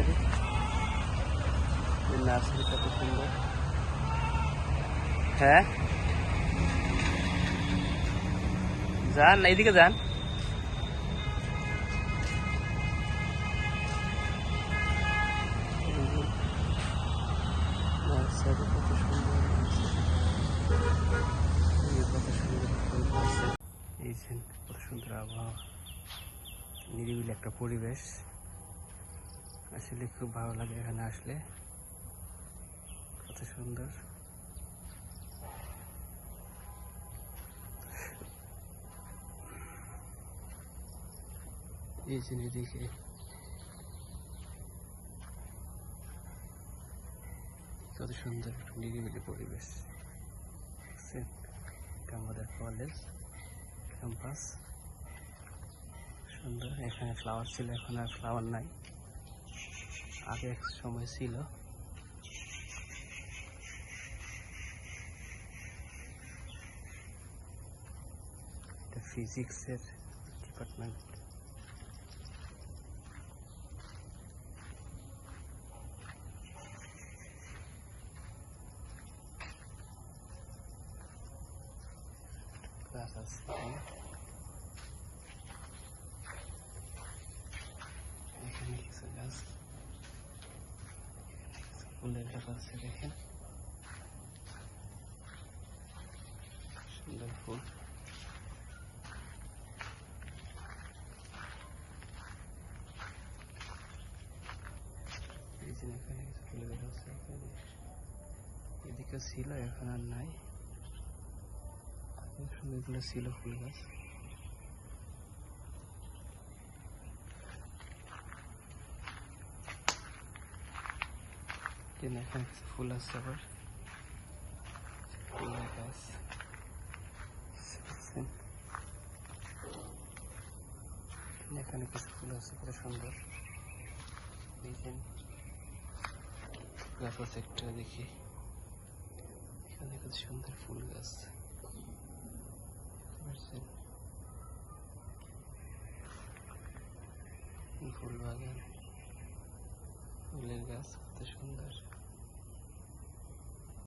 Nursery nursery কত সুন্দর। হ্যাঁ? যান, এইদিকে যান। এই কত সুন্দর আবহাওয়া। নিরিবিলি একটা পরিবেশ। আসলে খুব ভালো লাগে এখানে আসলে। কত সুন্দর। এই যে এদিকে। কত সুন্দর নিরিবিলি পরিবেশ? এটা আমাদের কলেজ ক্যাম্পাস সুন্দর, এখানে ফ্লাওয়ার ছিল, এখন আর ফ্লাওয়ার নাই। আগে এক সময় ছিল এটা ফিজিক্সের ডিপার্টমেন্ট ক্লাস আছে ফুলের গাছ আছে দেখেন সুন্দর ফুল এই যে এখানে কিছু ফুলের গাছ আছে এখানে এদিকে ছিল এখন আর নাই আগে সুন্দরগুলো ছিল ফুল গাছ Then এখানে কিছু ফুল আছে আবার ফুলের গাছ দেখছেন? এখানে কিছু ফুল আছে কত সুন্দর দেখেন গাছ আছে একটা দেখি এখানে কত সুন্দর ফুল গাছ দেখতে পাচ্ছেন? ফুল বাগান ফুলের গাছ কত সুন্দর